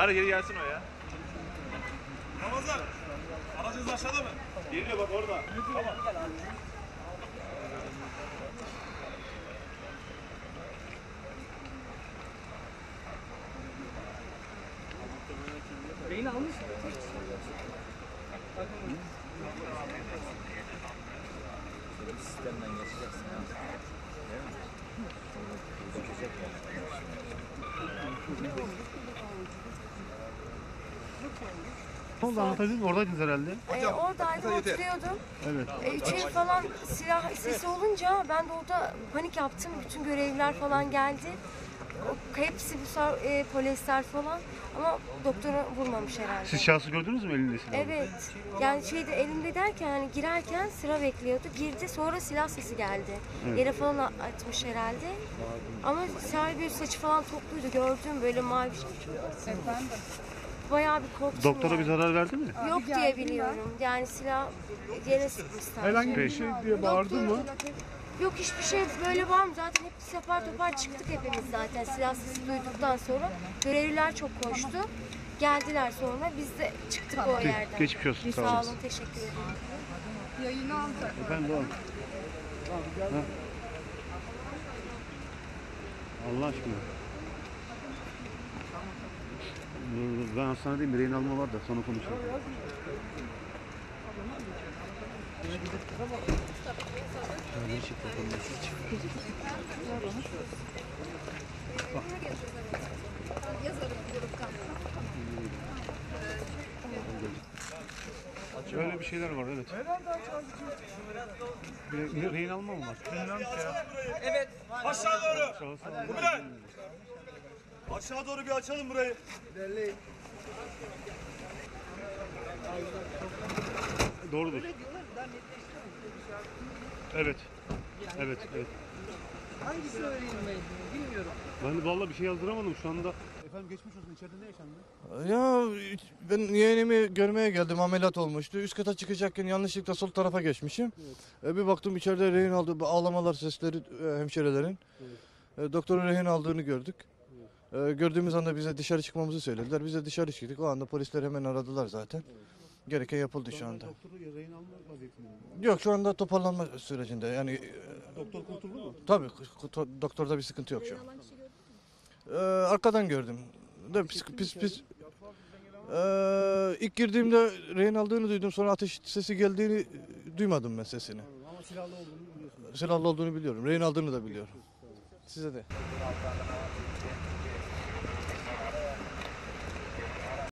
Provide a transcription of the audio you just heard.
Sarı geri gelsin o ya. Ramazan. Aracınız aşağıda mı? Geliyor bak orada. Tamam. Ne oldu anlatabilir misin? Oradaydınız herhalde. Ee, oradaydım oturuyordum. Evet. Ee, içeri falan silah sesi olunca ben de orada panik yaptım. Bütün görevliler falan geldi. O, hepsi bu sefer, e, polisler falan. Ama doktora vurmamış herhalde. Siz şahsı gördünüz mü elinde silah? Evet. Yani şeyde elimde derken hani girerken sıra bekliyordu. Girdi sonra silah sesi geldi. Yere falan atmış herhalde. Ama sahibi saçı falan topluydu gördüm böyle mavi. Bayağı bir korktum. Doktora yani. bir zarar verdi mi? Yok diye biliyorum. Yani silah yere sıkmış sadece. Herhangi bir şey diye bağırdı mı? Yok hiçbir şey böyle var mı? Zaten hep separ topar çıktık hepimiz zaten silah sesi duyduktan sonra. Görevliler çok koştu. Geldiler sonra biz de çıktık o yerden. Geçmiş olsun. Sağ Sağ olun. olun teşekkür ederim. Yayını aldı. Efendim doğru. Ha? Allah aşkına. Dur, Ben hastanedeyim. Bir rehin alma var da sonra konuşalım. Şöyle çık bakalım nasıl çık. Öyle bir şeyler var evet. Rehin alma mı var? Aşağı doğru. Kubilay. Aşağı doğru bir açalım burayı. Doğrudur. Evet. Evet, evet. Hangisi öğrenilmeydi bilmiyorum. Ben de vallahi bir şey yazdıramadım şu anda. Efendim geçmiş olsun. İçeride ne yaşandı? Ya ben yeğenimi görmeye geldim ameliyat olmuştu. Üst kata çıkacakken yanlışlıkla sol tarafa geçmişim. E, bir baktım içeride rehin aldı. Ağlamalar sesleri e, hemşirelerin. E, doktorun rehin aldığını gördük. E, gördüğümüz anda bize dışarı çıkmamızı söylediler. Biz de dışarı çıktık. O anda polisler hemen aradılar zaten. Gereken yapıldı şu anda. Doktoru rehin alma vaziyetinde mi? Yok şu anda toparlanma sürecinde. Yani e, Doktor kurtuldu mu? tabii ku- doktorda bir sıkıntı yok şu an. E, arkadan gördüm. De pis pis pis ee, ilk girdiğimde rehin aldığını duydum. Sonra ateş sesi geldiğini duymadım ben sesini. Ama silahlı olduğunu biliyorsunuz. Silahlı olduğunu biliyorum. Rehin aldığını da biliyorum. Size de.